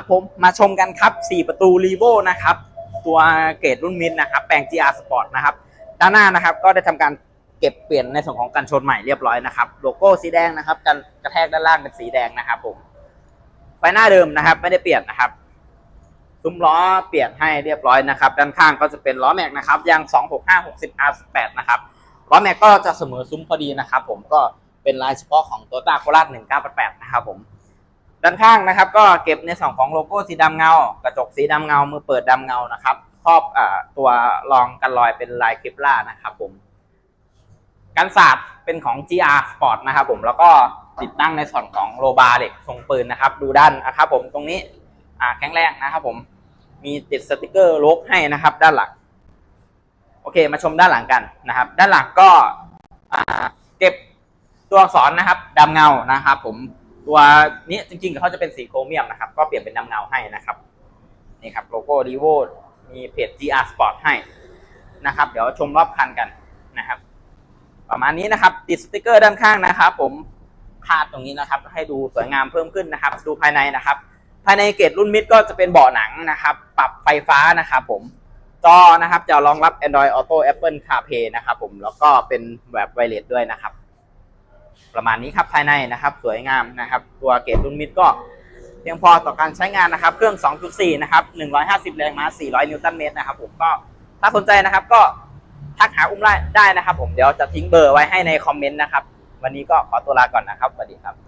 ครับผมมาชมกันครับ 4 ประตูรีโวนะครับ ตัวเกรดรุ่นมิดนะครับ แปลง GR Sport นะครับ ด้านหน้านะครับก็ได้ทำการเก็บเปลี่ยนในส่วนของกันชนใหม่เรียบร้อยนะครับ โลโก้สีแดงนะครับกันกระแทกด้านล่างเป็นสีแดงนะครับผมไฟหน้าเดิมนะครับ ไม่ได้เปลี่ยนนะครับซุ้มล้อเปลี่ยนให้เรียบร้อยนะครับ ด้านข้างก็จะเป็นล้อแม็กนะครับยาง 265 60 R18 นะครับล้อแม็กก็จะเสมอซุ้มพอดีนะครับ ผมก็เป็นลายเฉพาะของตัวตาโคราช1988 นะครับผม ด้านข้างนะครับ ก็เก็บในส่วนของโลโก้สีดำเงา กระจกสีดำเงา มือเปิดดำเงานะครับครอบอตัวรองกันรอยเป็นลายคลิปล่านะครับผมกันศาสตร์เป็นของ GR Sport นะครับผมแล้วก็ติดตั้งในส่วนของโลบาร์เหล็กทรงปืนนะครับ ดูด้านนะครับผมตรงนี้แข็งแรงนะครับผมมีติดสติกเกอร์โลกให้นะครับ ด้านหลังโอเค มาชมด้านหลังกันนะครับ ด้านหลังก็เก็บตัวอักษรนะครับดำเงานะครับ ผม ตัวนี้จริงๆเขาจะเป็นสีโครเมียมนะครับ ก็เปลี่ยนเป็นดำเงาให้นะครับนี่ครับโลโก้ดีโวมีเพจ GR Sport ให้นะครับ เดี๋ยวชมรอบคันกันนะครับ ประมาณนี้นะครับ ติดสติกเกอร์ด้านข้างนะครับ ผมคาดตรงนี้นะครับ ให้ดูสวยงามเพิ่มขึ้นนะครับ ดูภายในนะครับ ภายในเกตรุ่นมิดก็จะเป็นเบาะหนังนะครับ ปรับไฟฟ้านะครับผมจอนะครับจะรองรับ Android Auto Apple CarPlay นะครับผมแล้วก็เป็นแบบไวเลสด้วยนะครับ ประมาณนี้ครับภายในนะครับ สวยงามนะครับ ตัวเกตรุ่นมิดก็เพียงพอต่อการใช้งานนะครับ เครื่อง 2.4 นะครับ 150 แรงม้า 400 นิวตันเมตรนะครับผมก็ถ้าสนใจนะครับก็ทักหาอุ้มได้ได้นะครับ ผมเดี๋ยวจะทิ้งเบอร์ไว้ให้ในคอมเมนต์นะครับ วันนี้ก็ขอตัวลาก่อนนะครับสวัสดีครับ